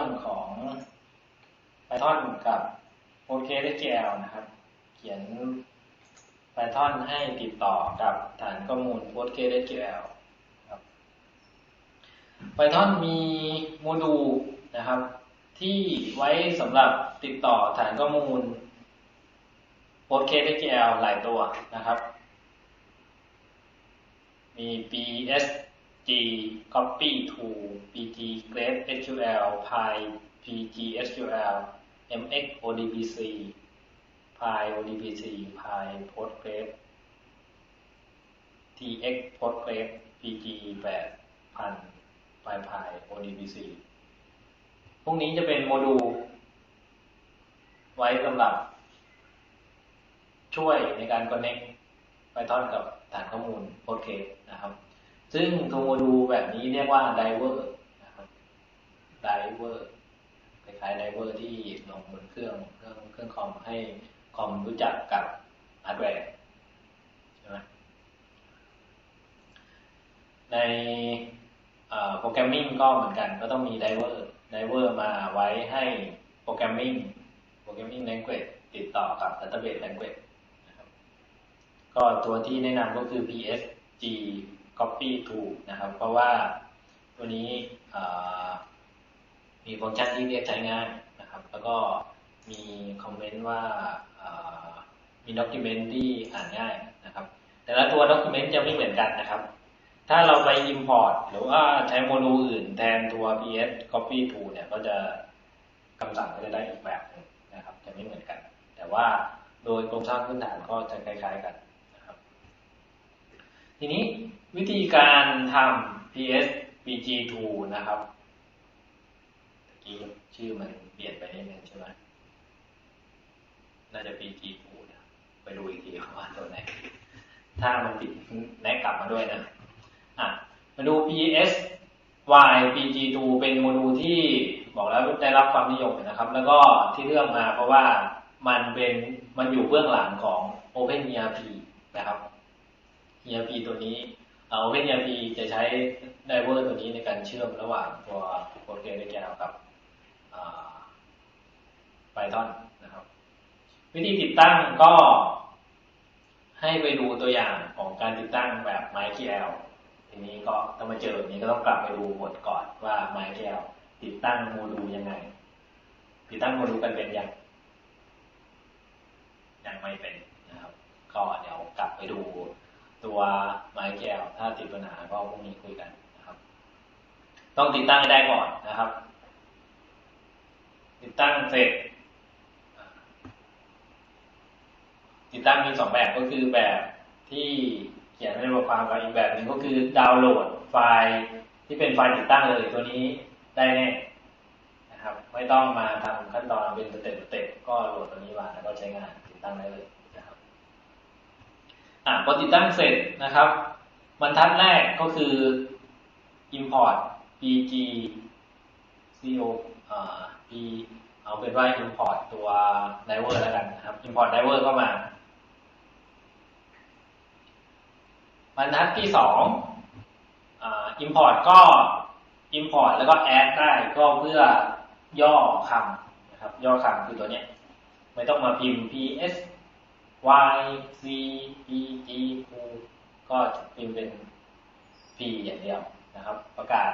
รื่องของ Python กับ PostgreSQL นะครับ เขียน Python ให้ติดต่อกับฐานข้อมูล PostgreSQL ครับ Python มีโมดูลนะครับ ที่ไว้สำหรับติดต่อฐานข้อมูล PostgreSQL หลายตัวนะครับ มี G copy to pg grep sql py pg sql mx odbc py odbc py postgres tx postgres pg 8000 py py odbc พวกนี้จะเป็นโมดูลไว้สำหรับ ช่วยในการ connect Python กับฐานข้อมูล Postgres นะครับ ซึ่งตัวโมดูลแบบนี้เรียกว่า Diver นะครับ Diver คล้ายๆ Diver ที่ลงบนเครื่องเครื่องเครื่องคอมให้คอมรู้จักกับฮาร์ดแวร์ใช่ไหมในโปรแกรมมิ่งก็เหมือนกัน ก็ต้องมี Diver Diver มาไว้ให้โปรแกรมมิ่ง Programming Language ติดต่อกับ Database Language นะครับก็ตัวที่แนะนำก็คือ PSG Copy to นะครับ เพราะว่าตัวนี้มีฟังก์ชันที่เรียกใช้ง่ายนะครับ แล้วก็มีคอมเมนต์ว่ามีด็อกิเมนต์ที่อ่านง่ายนะครับ แต่ละตัวด็อกิเมนต์จะไม่เหมือนกันนะครับ ถ้าเราไป Import หรือว่าใช้โมดูลอื่นแทนตัว PS Copy to เนี่ยก็จะคำสั่งก็จะได้อีกแบบนึงนะครับ จะไม่เหมือนกัน แต่ว่าโดยโครงสร้างพื้นฐานก็จะคล้ายๆกันนะครับ ทีนี้ วิธีการทำ PS PG2 นะครับเมื่อกี้ชื่อมันเปลี่ยนไปนิดนึงใช่ไหมน่าจะ PG2 นะไปดูอีกทีว่าตัวไหน ถ้ามันผิดแนกลับมาด้วยนะอะมาดู PS Y PG2 เป็นโมดูลที่บอกแล้วได้รับความนิยมนะครับ แล้วก็ที่เลือกมาเพราะว่ามันเป็นมันอยู่เบื้องหลังของ OpenERP นะครับ ERP ตัวนี้ OpenERP จะใช้ Diver ตัวนี้ในการเชื่อมระหว่างตัว PostgreSQL กับ Python นะครับ วิธีติดตั้งก็ให้ไปดูตัวอย่างของการติดตั้งแบบ MySQL ทีนี้ก็ต้องมาเจอแบบนี้ก็ต้องกลับไปดูบทก่อนว่า MySQL ติดตั้งโมดูลยังไง ติดตั้งโมดูลกันเป็นยังยังไม่เป็นนะครับ ก็เดี๋ยวกลับไปดู ตัว MySQL ถ้าติดปัญหาก็พรุ่งนี้คุยกันนะครับ ต้องติดตั้งให้ได้ก่อนนะครับ ติดตั้งเสร็จ ติดตั้งมีสองแบบก็คือแบบที่เขียนในบทความกับอีกแบบหนึ่งก็คือดาวน์โหลดไฟล์ที่เป็นไฟล์ติดตั้งเลยตัวนี้ได้แน่นะครับ ไม่ต้องมาทำขั้นตอนเป็นสเต็ปสเต็ปก็โหลดตัวนี้มาแล้วก็ใช้งานติดตั้งได้เลย อะพอติดตั้งเสร็จนะครับบรรทัดแรกก็คือ import pg co อ่า p เอาเป็นว่า import ตัว driver แล้วกันนะครับ import driver เข้ามา บรรทัดที่สองอ่า import ก็ import แล้วก็ add ได้ก็เพื่อย่อคำนะครับ ย่อคำคือตัวเนี้ย ไม่ต้องมาพิมพ์ ps y c p g q ก็พิมพ์เป็น p อย่างเดียวนะครับ ประกาศ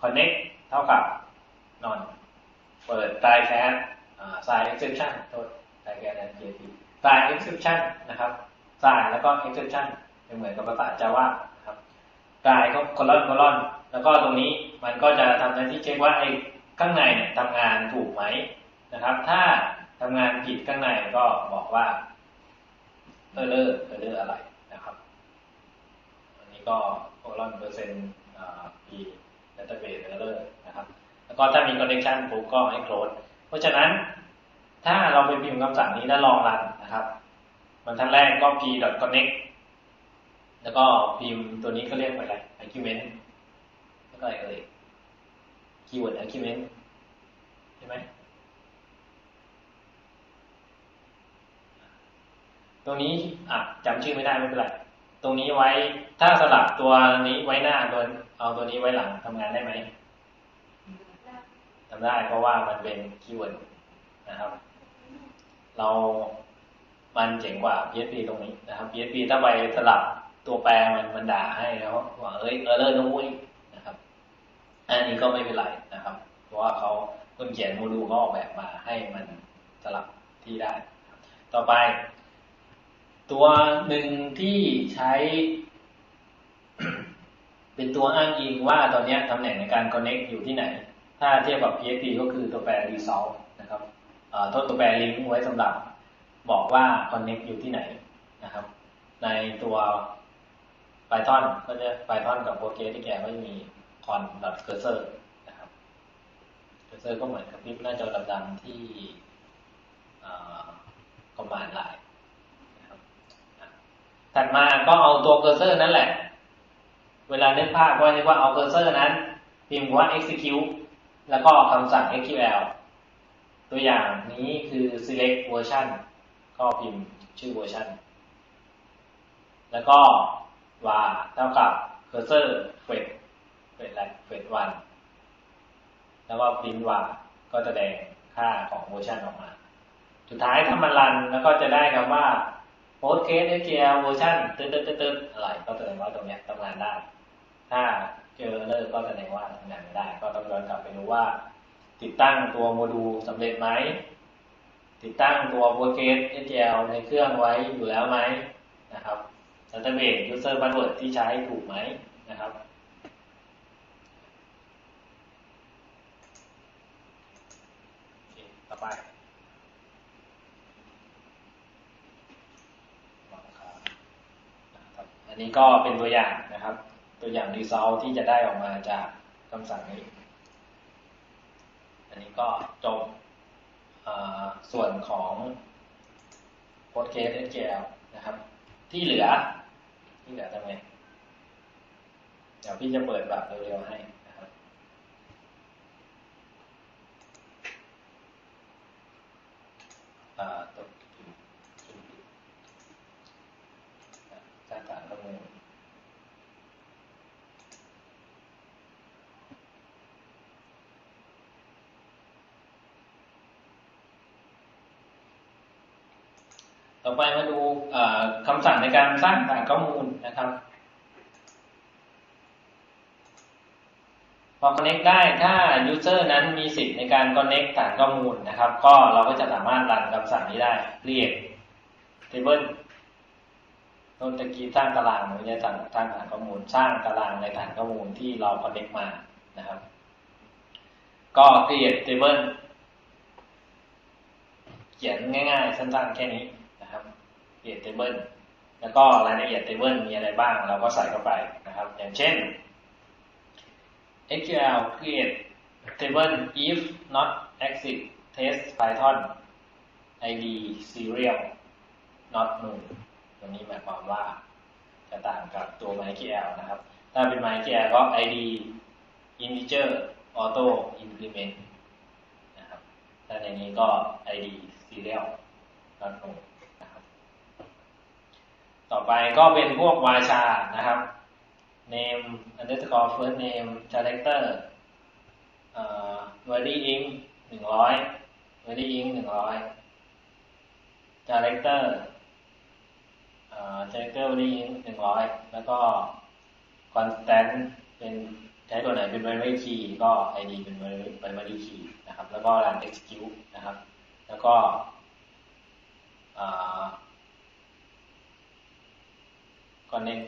connect เท่ากับ non เปิด try cat อ่า sign exception โทษ try cat นะ jp sign exception นะครับ sign แล้วก็ exception เหมือนกับภาษา Java นะครับกายก็คอลอนคอลอนแล้วก็ตรงนี้มันก็จะทำหน้าที่เช็คว่าไอ้ข้างในเนี่ยทำงานถูกไหมนะครับ ถ้าทำงานผิดข้างในก็บอกว่า เออเลอร์เออเลอร์อะไรนะครับ อันนี้ก็คอลอนเปอร์เซ็นต์อ่า p database error นะครับ แล้วก็ถ้ามี connection ปุ๊บก็ให้ close เพราะฉะนั้นถ้าเราไปพิมพ์คำสั่งนี้แล้วลองรันนะครับบรรทัดแรกก็ p connect แล้วก็พิมพ์ตัวนี้ก็เรียกว่าอะไร argument แล้วก็อะไรเอ่ย keyword argument ใช่ไหม ตรงนี้อะจำชื่อไม่ได้ไม่เป็นไรตรงนี้ไว้ถ้าสลับตัวนี้ไว้หน้าตัวเอาตัวนี้ไว้หลังทำงานได้ไหมทำได้เพราะว่ามันเป็นคีย์เวิร์ดนะครับ เรามันเจ๋งกว่า PHP ตรงนี้นะครับ PHP ถ้าไปสลับตัวแปรมันมันด่าให้แล้วว่าเอ้ยเออเลอร์นะมุ้ยนะครับ อันนี้ก็ไม่เป็นไรนะครับ เพราะว่าเขาคนเขียนโมดูลเขาออกแบบมาให้มันสลับที่ได้ ต่อไป ตัวหนึ่งที่ใช้เป็นตัวอ้างอิงว่าตอนนี้ตำแหน่งในการ connect อยู่ที่ไหน ถ้าเทียบกับ PHP ก็คือตัวแปร result นะครับโทษตัวแปร link ไว้สำหรับบอกว่า connect อยู่ที่ไหนนะครับ ในตัว Python ก็จะ Python กับ Postgres ที่แกก็จะมี con cursor นะครับ cursor ก็เหมือนกับพิบหน้าจอดำๆที่ command line ถัดมาก็เอาตัว cursor นั่นแหละ เวลานึกภาพก็เรียกว่าเอา cursor นั้นพิมพ์ว่า execute แล้วก็คำสั่ง SQL ตัวอย่างนี้คือ select version ก็พิมพ์ชื่อเวอร์ชันแล้วก็ว่าเท่ากับ cursor เฟดเฟดอะไรเฟดวันแล้วก็พิมพ์ว่าก็จะแสดงค่าของเวอร์ชันออกมา สุดท้ายถ้ามันรันแล้วก็จะได้คำว่า postcase SQL เวอร์ชันตึ๊ดตึ๊ดตึ๊ดตึ๊ดอะไรก็แสดงว่าตรงเนี้ยทำงานได้ ถ้าเจอเลอร์ก็แสดงว่าทำงานไม่ได้ ก็ต้องย้อนกลับไปดูว่า ติดตั้งตัวโมดูลสำเร็จไหมติดตั้งตัว Postgres SQL ในเครื่องไว้อยู่แล้วไหมนะครับ Database User Password ที่ใช้ถูกไหมนะครับโอเคต่อไป อันนี้ ก็เป็นตัวอย่างนะครับ ตัวอย่าง result ที่จะได้ออกมาจากคำสั่งนี้ อันนี้ก็จบส่วนของ Postgres SQL นะครับ ที่เหลือ ที่เหลือทำไงเดี๋ยวพี่จะเปิดแบบเร็วๆให้นะครับตัวสร้างฐานข้อมูล ต่อ ไปมาดูคำสั่งในการสร้างฐานข้อมูลนะครับพอ connect ได้ถ้า user นั้นมีสิทธิ์ในการ connect ฐานข้อมูลนะครับ ก็เราก็จะสามารถรันคำสั่งนี้ได้ create table โน้ตตะกี้สร้างตารางไม่ใช่สร้างสร้างฐานข้อมูล สร้างตารางในฐานข้อมูลที่เรา connect มานะครับ ก็ create table เขียนง่ายๆ สั้นๆ แค่นี้ เกียรติเทเบิลแล้วก็รายละเอียดเทเบิลมีอะไรบ้าง เราก็ใส่เข้าไปนะครับ อย่างเช่น SQL create table if not exit test python id serial not null ตรงนี้หมายความว่าจะต่างกับตัว MySQL นะครับ ถ้าเป็น MySQL ก็ id integer auto increment นะครับแต่ในนี้ก็ id serial not null ต่อไปก็เป็นพวกวาชานะครับ name underscore first name character เอ่อ value int หนึ่งร้อย value int หนึ่งร้อย character เอ่อ character value int หนึ่งร้อยแล้วก็ constant เป็นใช้ตัวไหนเป็น binary key ก็ id เป็น binary key นะครับ แล้วก็ run execute นะครับ แล้วก็เอ่อ connect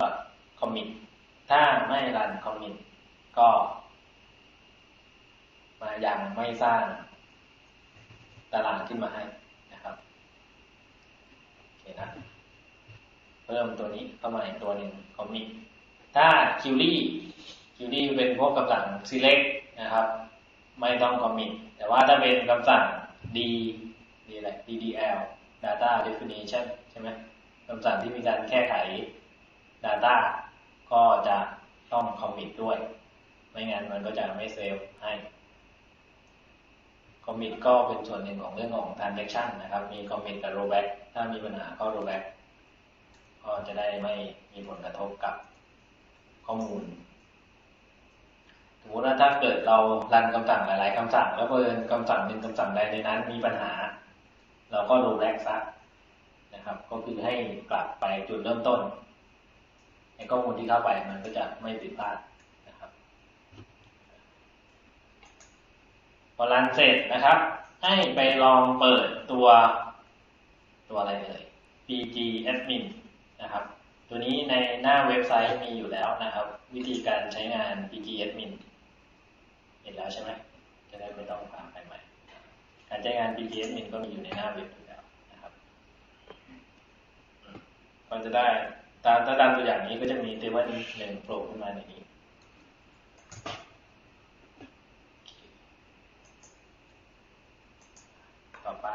dot commit ถ้าไม่รัน commit ก็ มายังไม่สร้างตารางขึ้นมาให้นะครับโอเคนะเพิ่มตัวนี้เข้ามาอีกตัวหนึ่ง commit ถ้า query query เป็นพวกคำสั่ง select นะครับ ไม่ต้อง commit แต่ว่าถ้าเป็นคำสั่ง d ดีอะไร ddl data definition ใช่ไหม คำสั่งที่มีการแก้ไข Data ก็จะต้องคอมมิตด้วย ไม่งั้นมันก็จะไม่เซฟให้คอมมิตก็เป็นส่วนหนึ่งของเรื่องของ transaction นะครับ มีคอมมิตกับ rollback ถ้ามีปัญหาก็ rollback ก็จะได้ไม่มีผลกระทบกับข้อมูลสมมติว่าถ้าเกิดเรารันคำสั่งหลาย ๆคำสั่ง แล้วเพิ่นคำสั่งหนึ่งคำสั่งใดในนั้นมีปัญหา เราก็โรแบ็กซะ นะครับ ก็คือให้กลับไปจุดเริ่มต้นไอ้ข้อมูลที่เข้าไปมันก็จะไม่ผิดพลาดนะครับ พอรันเสร็จนะครับ ให้ไปลองเปิดตัวตัวอะไรเลย pg admin นะครับ ตัวนี้ในหน้าเว็บไซต์มีอยู่แล้วนะครับ วิธีการใช้งาน pg admin เห็นแล้วใช่ไหมจะได้ไม่ต้องตามไปใหม่ การใช้งาน pg admin ก็มีอยู่ในหน้าเว็บอื มก็จะได้ตามถ้าตามตัวอย่างนี้ก็จะมีเทเบิลหนึ่งโผล่ขึ้นมาในนี้ต่อไป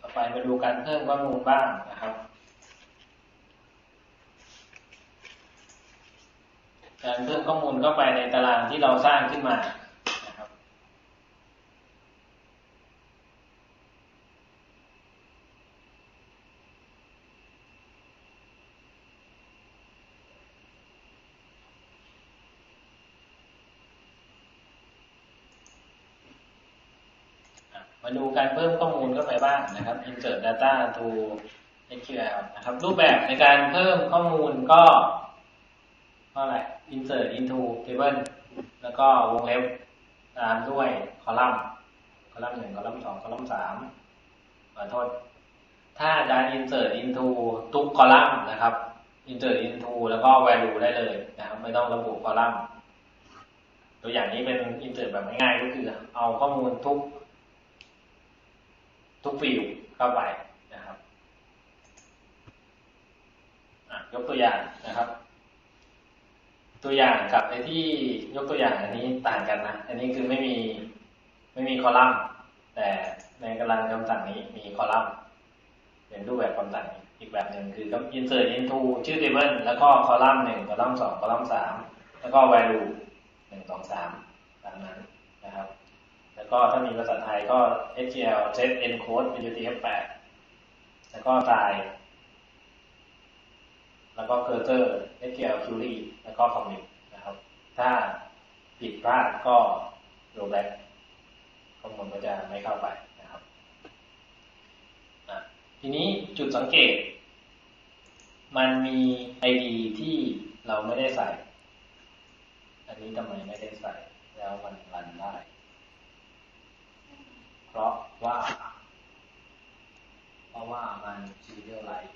ต่อไปมาดูการเพิ่มข้อมูลบ้างนะครับการเพิ่มข้อมูลเข้าไปในตารางที่เราสร้างขึ้นมานะครับ อะ มาดูการเพิ่มข้อมูลเข้าไปบ้างนะครับ insert data to SQL นะครับ รูปแบบในการเพิ่มข้อมูลก็ก็อะไร insert into table แล้วก็วงเล็บตามด้วยคอลัมน์ คอลัมน์หนึ่งคอลัมน์สองคอลัมน์สามขอโทษ ถ้าการ insert into ทุกคอลัมน์นะครับ insert into แล้วก็ value ได้เลยนะครับ ไม่ต้องระบุคอลัมน์ ตัวอย่างนี้เป็น insert แบบง่ายๆก็คือ เอาข้อมูลทุก ทุกฟิลด์เข้าไปนะครับยกตัวอย่างนะครับ ตัวอย่างกับไอ้ที่ยกตัวอย่างอันนี้ต่างกันนะ อันนี้คือไม่มีไม่มีคอลัมน์ แต่ในกำลังคำสั่งนี้มีคอลัมน์เป็นรูปแบบคำสั่งอีกแบบหนึ่งคือ insert into ชื่อ table แล้วก็คอลัมน์หนึ่งคอลัมน์สองคอลัมน์สามแล้วก็ value หนึ่งสองสามตามนั้น ก็ถ้ามีภาษาไทยก็ SQL set encode UTF-8 แล้วก็ตาย แล้วก็ cursor SQL query แล้วก็ commit นะครับ ถ้าผิดพลาดก็ rollback ข้อมูลก็จะไม่เข้าไปนะครับ ทีนี้จุดสังเกต มันมี ID ที่เราไม่ได้ใส่ อันนี้ทำไมไม่ได้ใส่ แล้วมันรันได้ เพราะว่า เพราะว่ามัน serial write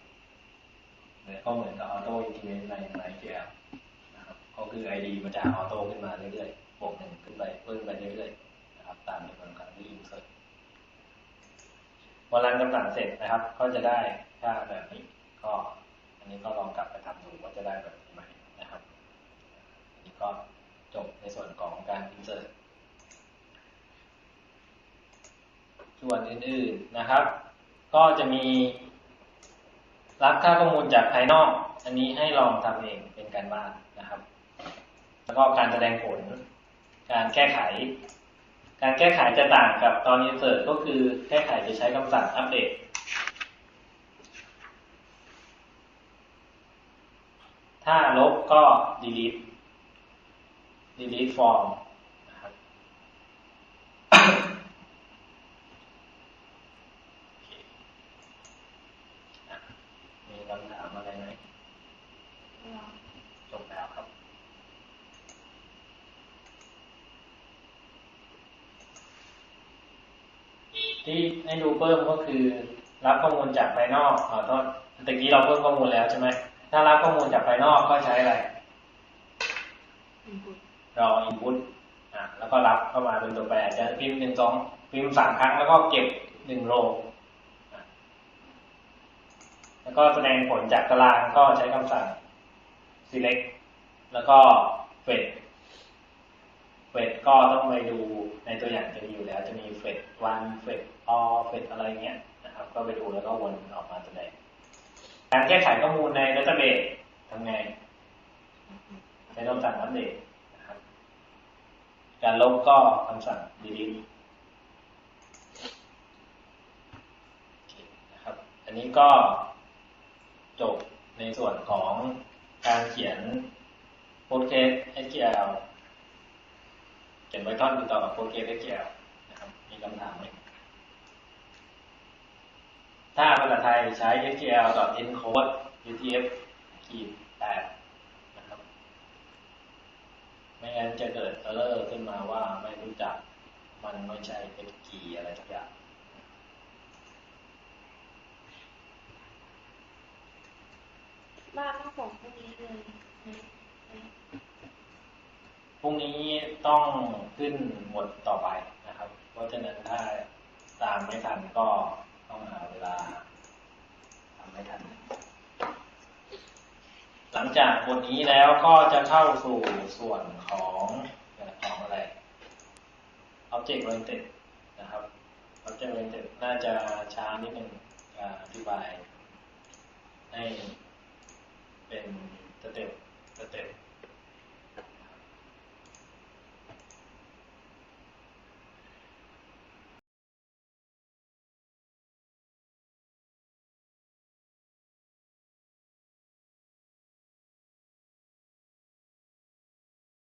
เนี่ยก็เหมือนกับ auto increment ใน MySQL นะครับก็คือ ID มันจะออโต้ขึ้นมาเรื่อยๆบวกหนึ่งขึ้นไปเพิ่มไปเรื่อยๆนะครับ ตามจำนวนครั้งที่ insert พอรันคำสั่งเสร็จนะครับ ก็จะได้ค่าแบบนี้ก็ อันนี้ก็ลองกลับไปทำดูว่าจะได้แบบนี้ไหมนะครับ อันนี้ก็จบในส่วนของการ insert ส่วนอื่นๆนะครับ ก็จะมีรับค่าข้อมูลจากภายนอก อันนี้ให้ลองทำเองเป็นการบ้านนะครับ แล้วก็การแสดงผล การแก้ไข การแก้ไขจะต่างกับตอน insert ก็คือแก้ไขจะใช้คำสั่งอัปเดตถ้าลบก็ delete delete form นะครับ มีคำถามอะไรไหมจบแล้วครับ ที่ ให้ดูเพิ่มก็คือ รับข้อมูลจากภายนอกขอโทษตะกี้เราเพิ่มข้อมูลแล้วใช่ไหมถ้ารับข้อมูลจากภายนอกก็ใช้อะไรรอ input อะแล้วก็รับเข้ามาเป็นตัวแปรจะพิมพ์หนึ่งสองพิมพ์สามครั้งแล้วก็เก็บหนึ่งโรอะแล้วก็แสดงผลจากตารางก็ใช้คำสั่ง select แล้วก็ fetch fetch ก็ต้องไปดู ในตัวอย่างจะมีอยู่แล้วจะมี fetch one fetch all fetch อะไรเงี้ยนะครับ ก็ไปดูแล้วก็วนออกมาแสดงการแก้ไขข้อมูลใน database ทำไงใช้คำสั่งอัปเดตนะครับ การลบก็คำสั่ง delete นะครับ อันนี้ก็จบในส่วนของการเขียน Postgres SQL เขียน Python ติดต่อกับ Postgres SQL นะครับ มีคำถามไหมถ้าภาษาไทยใช้ SQL encode UTF ขีดแปดนะครับ ไม่งั้นจะเกิด error ขึ้นมาว่าไม่รู้จัก มันไม่ใช่เป็นกีอะไรสักอย่างบ้านต้องส่งพรุ่งนี้เลย รุ่งนี้ต้องขึ้นหมดต่อไปนะครับ เพราะฉะนั้นถ้าตามไม่ทันก็ต้องหาเวลาทำไม่ทัน หลังจากบทนี้แล้วก็จะเข้าสู่ส่วนของของอะไร Object Oriented นะครับ Object Oriented น่าจะช้านิดนึงอธิบายให้เป็นสเต็ตสเต็ต